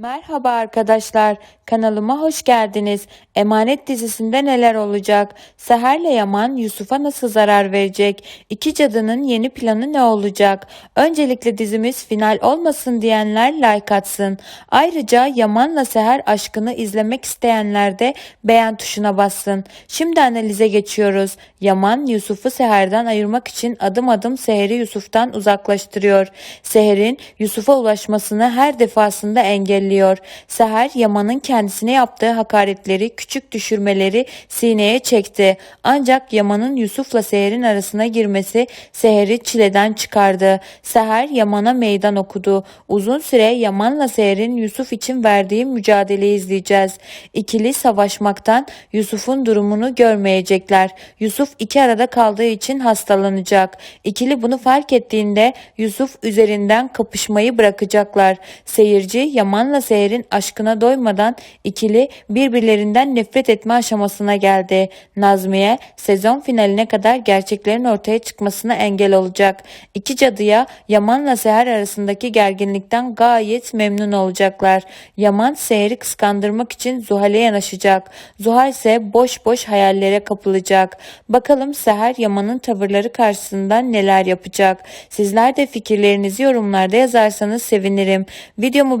Merhaba arkadaşlar, kanalıma hoş geldiniz. Emanet dizisinde neler olacak? Seher'le Yaman Yusuf'a nasıl zarar verecek? İki cadının yeni planı ne olacak? Öncelikle dizimiz final olmasın diyenler like atsın. Ayrıca Yaman'la Seher aşkını izlemek isteyenler de beğen tuşuna bassın. Şimdi analize geçiyoruz. Yaman Yusuf'u Seher'den ayırmak için adım adım Seher'i Yusuf'tan uzaklaştırıyor. Seher'in Yusuf'a ulaşmasını her defasında engelliyor. Seher Yaman'ın kendisine yaptığı hakaretleri, küçük düşürmeleri sineye çekti. Ancak Yaman'ın Yusuf'la Seher'in arasına girmesi Seher'i çileden çıkardı. Seher Yaman'a meydan okudu. Uzun süre Yaman'la Seher'in Yusuf için verdiği mücadeleyi izleyeceğiz. İkili savaşmaktan Yusuf'un durumunu görmeyecekler. Yusuf iki arada kaldığı için hastalanacak. İkili bunu fark ettiğinde Yusuf üzerinden kapışmayı bırakacaklar. Seyirci Yaman'la Seher'in aşkına doymadan ikili birbirlerinden nefret etme aşamasına geldi. Nazmiye sezon finaline kadar gerçeklerin ortaya çıkmasına engel olacak. İki cadıya Yaman'la Seher arasındaki gerginlikten gayet memnun olacaklar. Yaman Seher'i kıskandırmak için Zuhal'e yanaşacak. Zuhal ise boş boş hayallere kapılacak. Bakalım Seher Yaman'ın tavırları karşısında neler yapacak? Sizler de fikirlerinizi yorumlarda yazarsanız sevinirim. Videomu